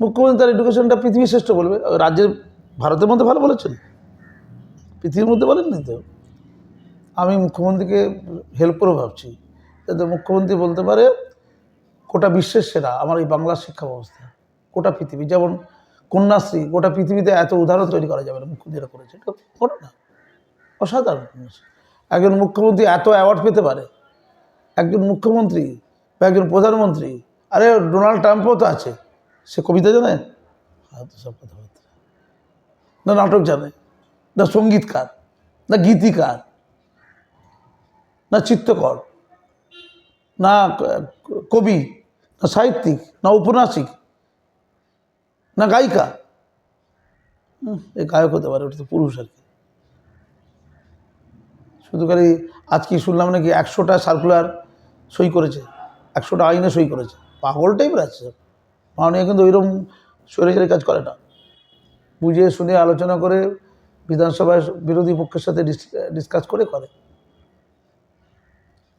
মুখ্যমন্ত্রী তার এডুকেশনটা পৃথিবীর শ্রেষ্ঠ বলবে। রাজ্যের, ভারতের মধ্যে ভালো বলেছেন। পৃথিবীর মধ্যে বলেননি তো? আমি মুখ্যমন্ত্রীকে হেল্প করে ভাবছি। যাতে মুখ্যমন্ত্রী বলতে পারে, গোটা বিশ্বের সেরা, আমার এই বাংলার শিক্ষা ব্যবস্থা, গোটা পৃথিবী। যেমন কন্যাশ্রী, গোটা পৃথিবীতে এত উদাহরণ তৈরি করা যাবে না মুখ্যমন্ত্রীরা করেছে। এটা করে না। অসাধারণ। একজন মুখ্যমন্ত্রী এত অ্যাওয়ার্ড পেতে পারে। একজন মুখ্যমন্ত্রী বা একজন প্রধানমন্ত্রী, আরে ডোনাল্ড ট্রাম্পও তো আছে। সে কবিতা জানে? হয়তো সব কথাবার্তা। না নাটক জানে। না সঙ্গীতকার। না গীতিকার। না চিত্রকর। না কবি। না সাহিত্যিক। না উপন্যাসিক না গায়িকা। এ গায়ক হতে পারে, ওটা তো পুরুষ আর কি। শুধু খালি আজকে শুনলাম নাকি একশোটা সার্কুলার সই করেছে? একশোটা আইনে সই করেছে। পাগল টাইপের আছে। মাননীয় কিন্তু ওইরকম সরেচারি কাজ করে না। বুঝে শুনে আলোচনা করে বিধানসভায় বিরোধী পক্ষের সাথে ডিসকাস করে করে।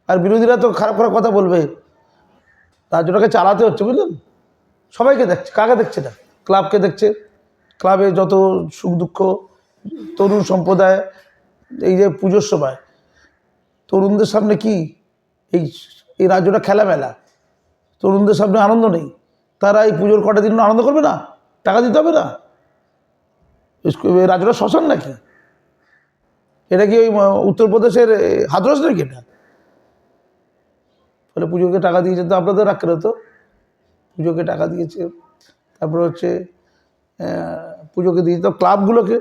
আর বিরোধীরা তো খারাপ খারাপ কথা বলবে। রাজ্যটাকে চালাতে হচ্ছে, বুঝলেন? সবাইকে দেখছে, কাকে দেখছে না ক্লাবকে দেখছে। ক্লাবে যত সুখ দুঃখ, তরুণ সম্প্রদায়, এই যে পুজোর সময়, তরুণদের সামনে কি? এই এই রাজ্যটা খেলামেলা। তরুণদের সামনে আনন্দ নেই। তারা এই পুজোর কটা দিন আনন্দ করবে না? টাকা দিতে হবে না? রাজ্যটা শ্মশান নাকি? এটা কি ওই উত্তরপ্রদেশের হাতরস নাকি এটা? ফলে পুজোকে টাকা দিয়েছে তো আপনাদের রাখতে হতো পুজোকে টাকা দিয়েছে। তারপরে হচ্ছে পুজোকে দিয়েছে তো ক্লাবগুলোকে।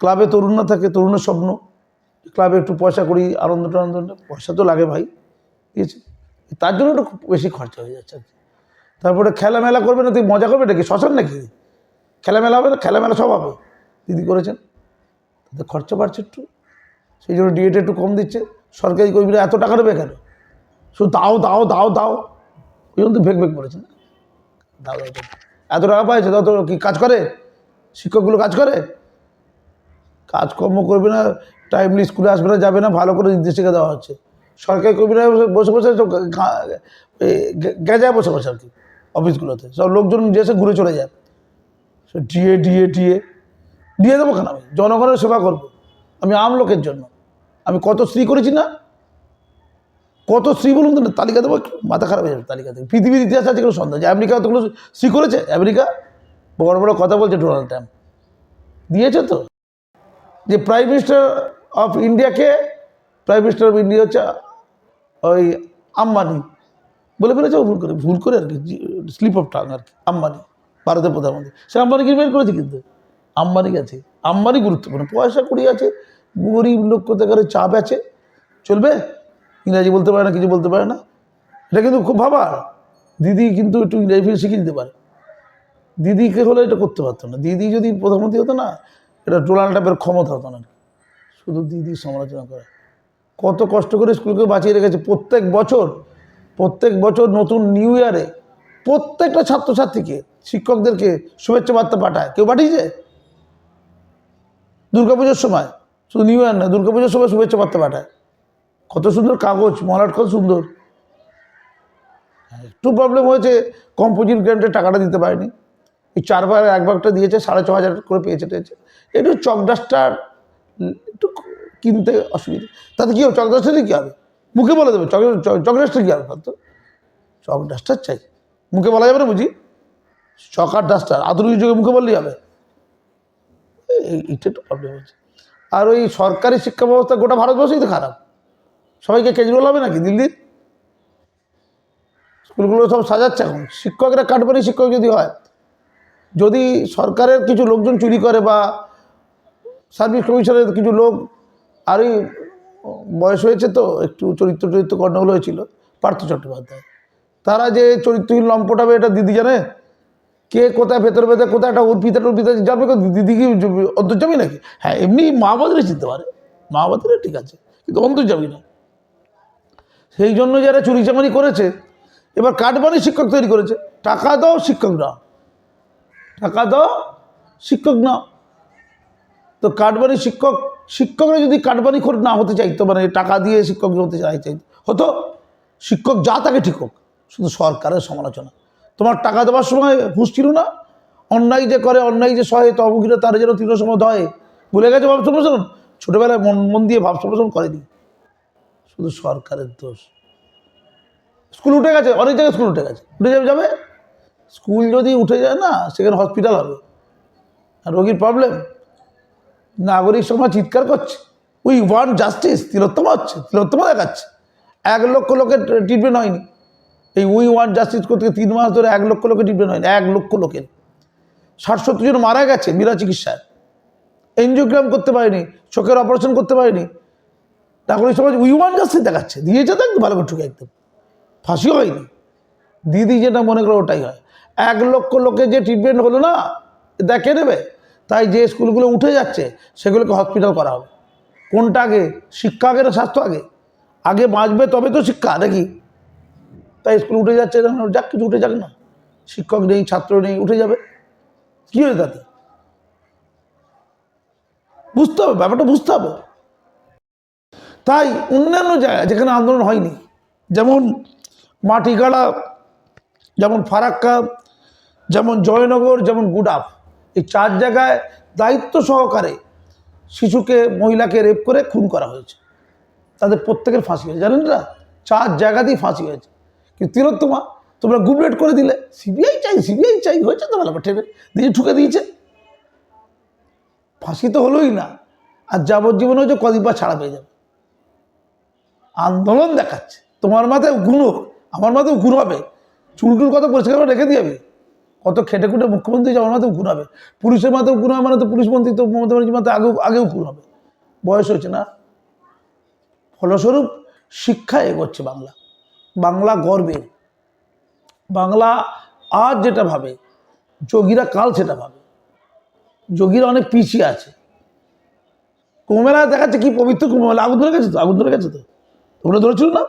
ক্লাবে তরুণরা থাকে, তরুণের স্বপ্ন। ক্লাবে একটু পয়সা করি আনন্দ টানন্দ পয়সা তো লাগে ভাই, দিয়েছে। তার জন্য একটু বেশি খরচা হয়ে যাচ্ছে আর কি। তারপরে খেলামেলা করবে না তুই মজা করবে নাকি শ্মশান নাকি খেলামেলা হবে না খেলামেলা সব হবে দিদি করেছেন তাদের খরচা বাড়ছে একটু সেই জন্য ডিএটা একটু কম দিচ্ছে সরকারি কর্মীরা এত টাকা নেবে কেন শুধু দাও দাও দাও দাও ওই জন্য তো ভেগ ভেগ করেছে না দাও দাও। এত টাকা পাইছে তত কি কাজ করে শিক্ষকগুলো কাজ করে কাজকর্ম করবে না টাইমলি স্কুলে আসবে না যাবে না ভালো করে নির্দেশিকা দেওয়া হচ্ছে সরকারি কর্মীরা বসে বসে গেজায় বসে বসে আর কি অফিসগুলোতে। সব লোকজন এসে ঘুরে চলে যায়। সে ডিএ ডিএ ডিএ দিয়ে দেবো কেন আমি? জনগণের সেবা করব। আমি আম লোকের জন্য। আমি কত স্ত্রী করেছি না? কত স্ত্রী বলুন তো তালিকা দেবো মাথা খারাপ হয়ে যাবে তালিকা থেকে। পৃথিবীর ইতিহাস আছে কোনো সন্দেহ? যে আমেরিকা অতগুলো স্ত্রী করেছে? আমেরিকা? বড় বড় কথা বলছে ডোনাল্ড ট্রাম্প। দিয়েছে তো। যে প্রাইম মিনিস্টার অফ ইন্ডিয়াকে, প্রাইম মিনিস্টার অফ ইন্ডিয়া হচ্ছে ওই আম্বানি। বলে ফেলেছে ভুল করে ভুল করে আর কি স্লিপ অফ টাং আর কি, আম্বানি, ভারতের প্রধানমন্ত্রী। সে আম্বানিকে বের করেছে কিন্তু? আম্বানি গেছে। আম্বানি গুরুত্বপূর্ণ। পয়সা কুড়ি আছে, গরিব লোক কোথায় কোথাকার চাপ আছে, চলবে? ইংরাজি বলতে পারে না, কিছু বলতে পারে না। এটা কিন্তু খুব ভাবার। দিদি কিন্তু একটু ইংরাজি ফিরে শিখিয়ে দিতে পারে। দিদিকে হলে এটা করতে পারতো না। দিদি যদি প্রধানমন্ত্রী হতো না, এটা ডোনাল্ড ট্রাম্পের ক্ষমতা হতো না শুধু দিদির সমালোচনা করে। কত কষ্ট করে স্কুলকে বাঁচিয়ে রেখেছে। প্রত্যেক বছর প্রত্যেক বছর নতুন নিউ ইয়ারে প্রত্যেকটা ছাত্রছাত্রীকে, শিক্ষকদেরকে শুভেচ্ছা বার্তা পাঠায়। কেউ পাঠিয়েছে? দুর্গাপুজোর সময়? শুধু নিউ ইয়ার না দুর্গাপুজোর সময় শুভেচ্ছা বার্তা পাঠায়। কত সুন্দর কাগজ মলাট কত সুন্দর। একটু প্রবলেম হয়েছে কম্পোজিট গ্র্যান্টের টাকাটা দিতে পারেনি। এই চারবার এক ভাগটা দিয়েছে, সাড়ে ছ হাজার করে পেয়েছে টেয়েছে একটু চক ডাস্টার একটু কিনতে অসুবিধা। তাতে কী হবে? চক ডাস্টারই কী হবে? মুখে বলে দেবে চক চক ডাস্টার কী হবে তো চক ডাস্টার চাই। মুখে বলা যাবে না বুঝি? চক আর ডাস্টার আধুনিক যুগে মুখে বললেই হবে। এই- এইটা একটু প্রবলেম হচ্ছে। আর ওই সরকারি শিক্ষা ব্যবস্থা গোটা ভারতবর্ষই তো খারাপ। সবাইকে কেজরিওয়াল হবে নাকি দিল্লির স্কুলগুলো সব সাজাচ্ছে এখন। শিক্ষকরা কাঠবারি শিক্ষক যদি হয়, যদি সরকারের কিছু লোকজন চুরি করে বা সার্ভিস কমিশনের কিছু লোক আরই বয়স হয়েছে তো, একটু চরিত্র চরিত্র গণ্ডগোল হয়েছিল, পার্থ চট্টোপাধ্যায়। তারা যে চরিত্রহীন লম্পটাবে এটা দিদি জানে? কে কোথায় ভেতর ভেতর কোথায় একটা অর্পিতা টর্পিতা কেউ? দিদি কি অন্তর্জামী নাকি? হ্যাঁ এমনি মাওবাদীরা চিনতে পারে। মাওবাদীরা ঠিক আছে, কিন্তু অন্তর্জামী না সেই জন্য যারা চুরি চামারি করেছে, এবার কাঠবানি শিক্ষক তৈরি করেছে। টাকা দাও শিক্ষক না টাকা দাও শিক্ষক না তো কাঠবানি শিক্ষক শিক্ষকরা যদি কাঠবানি খোর না হতে চাইতো মানে টাকা দিয়ে শিক্ষক হতে চাই চাইতো হতো, শিক্ষক যা তাকে ঠিক হোক, শুধু সরকারের সমালোচনা। তোমার টাকা দেওয়ার সময় হুঁশ ছিল না? অন্যায় যে করে, অন্যায় যে সহে তবগিরে তার যেন তৃণ সময় হয়। ভুলে গেছে ভাব সম্প্রসারণ ছোটোবেলায় মন মন দিয়ে ভাব সম্প্রসারণ করেনি? শুধু সরকারের দোষ। স্কুল উঠে গেছে, অনেক জায়গায় স্কুল উঠে গেছে। উঠে যাবে যাবে? স্কুল যদি উঠে যায় না, সেখানে হসপিটাল হবে। আর রোগীর প্রবলেম নাগরিক সমাজ চিৎকার করছে। উই ওয়ান্ট জাস্টিস, তিলোত্তমা হচ্ছে, তিলোত্তমা দেখাচ্ছে। এক লক্ষ লোকের ট্রিটমেন্ট হয়নি। এই উই ওয়ান্ট জাস্টিস করতে তিন মাস ধরে এক লক্ষ লোকের ট্রিটমেন্ট হয়নি, এক লক্ষ লোকের। ষাট সত্তর জন মারা গেছে বিনা চিকিৎসায়। এনজিওগ্রাম করতে পারেনি, চোখের অপারেশন করতে পারেনি। নাগরিক সমাজ উই ওয়ান্ট জাস্টিস দেখাচ্ছে, দিয়েছে তো একদম ভালো করে ঠুকে একদম। ফাঁসিও হয়নি। দিদি যেটা মনে করো ওটাই হয়। এক লক্ষ লোকের যে ট্রিটমেন্ট হলো না, দেখে নেবে। তাই যে স্কুলগুলো উঠে যাচ্ছে, সেগুলোকে হসপিটাল করা হবে। কোনটা আগে? শিক্ষা আগে স্বাস্থ্য আগে? আগে বাঁচবে তবে তো শিক্ষা, নাকি? তাই স্কুল উঠে যাচ্ছে যাক, কিছু উঠে যাক না। শিক্ষক নেই, ছাত্র নেই, উঠে যাবে। কী হয়েছে তাতে? বুঝতে হবে, ব্যাপারটা বুঝতে হবে। তাই অন্যান্য জায়গায় যেখানে আন্দোলন হয়নি, যেমন মাটিগাড়া, যেমন ফারাক্কা, যেমন জয়নগর, যেমন গুডাফ এই চার জায়গায় দায়িত্ব সহকারে শিশুকে, মহিলাকে রেপ করে খুন করা হয়েছে। তাদের প্রত্যেকের ফাঁসি হয়েছে। জানেন না? চার জায়গাতেই ফাঁসি হয়েছে। কিন্তু তিলোত্তমা, তোমরা গুবলেট করে দিলে। সিবিআই চাই সিবিআই চাই, হয়েছে তো ভালো ঠেবে দিয়ে ঠুকে দিয়েছে। ফাঁসি তো হলোই না। আর যাবজ্জীবন হয়েছে কদিন পর ছাড়া পেয়ে যাবে। আন্দোলন দেখাচ্ছে। তোমার মাথায় গুণ আমার মাথায় গুণ হবে চুলটুল কত পরিষ্কার করে রেখে দিয়ে কত খেটে খুঁটে মুখ্যমন্ত্রী আমার মাথায় গুণ হবে। পুলিশের মাথায় গুণ হবে মানে তো পুলিশ মন্ত্রী তো মমতা ব্যানার্জির মাথায় আগেও আগেও গুণ হবে। বয়স হচ্ছে না? ফলস্বরূপ শিক্ষা এগোচ্ছে বাংলা। বাংলা গর্বের বাংলা আজ যেটা ভাবে, যোগীরা কাল সেটা ভাবে। যোগীরা অনেক পিছিয়ে আছে। কুম্ভমেলা দেখাচ্ছে কি পবিত্র কুম্ভমেলা আগুন ধরে গেছে তো? আগুন ধরে গেছে তো? তোমরা ধরেছিল না?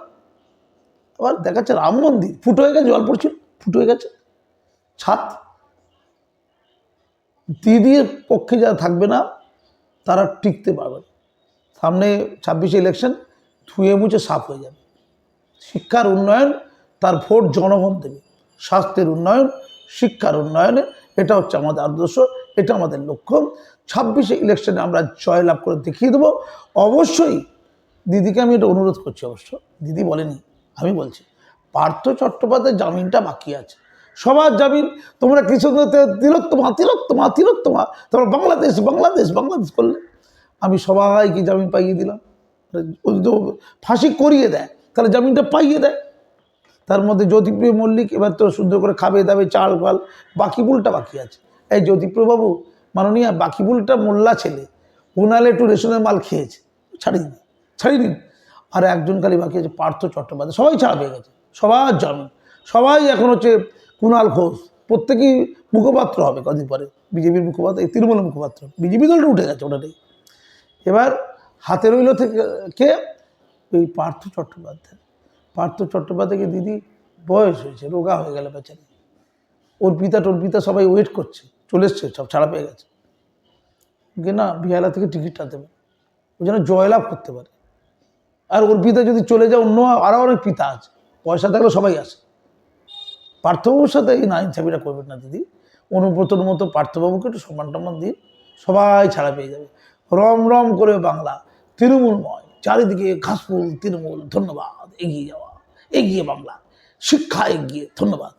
আবার দেখাচ্ছে রাম মন্দির। ফুটো হয়ে গেছে, জল পড়ছিল। ফুটো হয়ে গেছে। ছাদ দিদির পক্ষে যারা থাকবে না, তারা টিকতে পারবে সামনে ছাব্বিশে ইলেকশন ধুয়ে মুছে সাফ হয়ে যাবে। শিক্ষার উন্নয়ন তার ভোট জনগণ দেবে। স্বাস্থ্যের উন্নয়ন, শিক্ষার উন্নয়নে, এটা হচ্ছে আমাদের আদর্শ, এটা আমাদের লক্ষ্য। ছাব্বিশে ইলেকশনে আমরা জয়লাভ করে দেখিয়ে দেবো। অবশ্যই দিদিকে আমি এটা অনুরোধ করছি অবশ্য। দিদি বলেনি, আমি বলছি, পার্থ চট্টোপাধ্যায়ের জামিনটা বাকি আছে। সবার জামিন, তোমরা কৃষকদের তিলোত্তমা তিলোত্তমা তিলোত্তমা। তোমরা বাংলাদেশ বাংলাদেশ বাংলাদেশ করলে। আমি সবাইকে জামিন পাইয়ে দিলাম। ফাঁসি করিয়ে দেয়, তাহলে জামিনটা পাইয়ে দেয়। তার মধ্যে জ্যোতিপ্রিয় মল্লিক এবার তো সুন্দর করে খাবে দাবে চাল ফাল, বাকি বুলটা বাকি আছে। এই জ্যোতিপ্রিয় বাবু মাননীয়া, বাকি বুলটা মোল্লা ছেলে, উনালে একটু রেশনের মাল খেয়েছে, ছাড়িয়ে দিন ছাড়িয়ে দিন। আর একজন খালি বাকি আছে, পার্থ চট্টোপাধ্যায়, সবাই ছাড়া পেয়ে গেছে, সবার জামিন। সবাই এখন হচ্ছে কুণাল ঘোষ। প্রত্যেকেই মুখপাত্র হবে কদিন পরে। বিজেপির মুখপাত্র তৃণমূলের মুখপাত্র। বিজেপি দলটা উঠে গেছে ওটাতেই এবার হাতে রইল থেকে, কে? ওই পার্থ চট্টোপাধ্যায়। পার্থ চট্টোপাধ্যায়কে দিদি বয়স হয়েছে, রোগা হয়ে গেল বেচারি। ওর পিতা টোর পিতা সবাই ওয়েট করছে, চলে এসছে, সব ছাড়া পেয়ে গেছে। যে না, বিহালা থেকে টিকিটটা দেবে ও যেন জয়লাভ করতে পারে। আর ওর পিতা যদি চলে যায়, অন্য আরও অনেক পিতা আছে। পয়সা থাকলে সবাই আসে। পার্থবাবুর সাথে এই নাইন ছাবিটা করবেন না দিদি। অনুব্রতর মতো পার্থবাবুকে একটু সম্মান টম্মান দিন, সবাই ছাড়া পেয়ে যাবে। রম রম করে বাংলা, তৃণমূলময়, চারিদিকে ঘাসফুল, তৃণমূল, ধন্যবাদ, এগিয়ে যাওয়া, এগিয়ে বাংলা, শিক্ষা এগিয়ে, ধন্যবাদ।